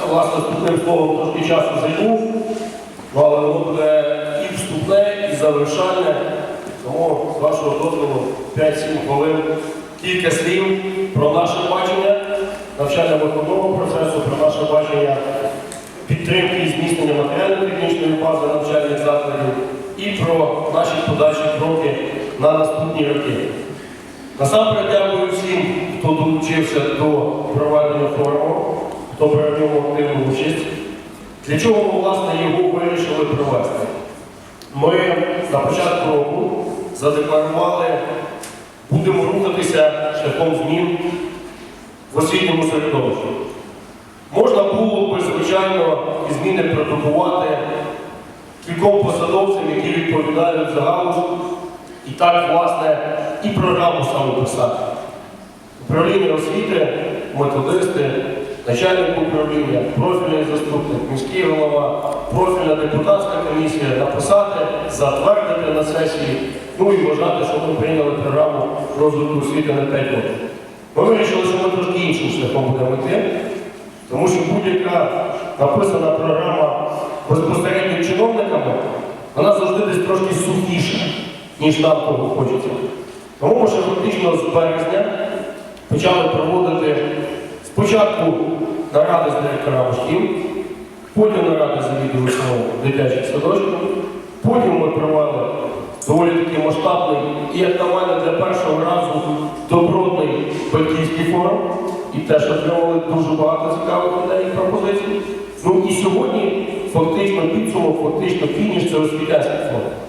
Я, власне, вступним словом трошки часу займу, ну, але воно буде і вступне, і завершальне. Тому, з вашого дозволу, 5-7 хвилин, кілька слів про наше бачення навчально-виховного процесу, про наше бачення підтримки і зміцнення матеріально-технічної бази навчальних закладів і про наші подальші кроки на наступні роки. Насамперед дякую всім, хто долучився до проведення форуму, хто в ньому активну участь. Для чого ми, власне, його вирішили провести? Ми на початку року задекларували, будемо рухатися шляхом змін в освітньому середовищі. Можна було б, звичайно, і зміни продукувати кільком посадовцям, які відповідають за галузь, і так, власне, і програму саме писати. Управління освіти, методисти, начальник управління, профільний заступник, міський голова, профільна депутатська комісія написати, затвердити на сесії, ну і вважати, що ми прийняли програму розвитку освіти на 5 років. Ми вирішили, що ми трошки іншим шляхом будемо йти, тому що будь-яка написана програма безпосередньо чиновниками, вона завжди десь трошки сухіша, ніж нам того хочеться. Тому ми ще фактично з березня почали проводити спочатку наради з директорами шкіл, потім наради з завідувачами дитячих садочків, потім ми провели доволі таки масштабний і, як на мене, для першого разу добротний батьківський форум. І теж отримали дуже багато цікавих ідей і пропозицій. Ну і сьогодні фактично підсумок, фактично фініш це освітянський форум.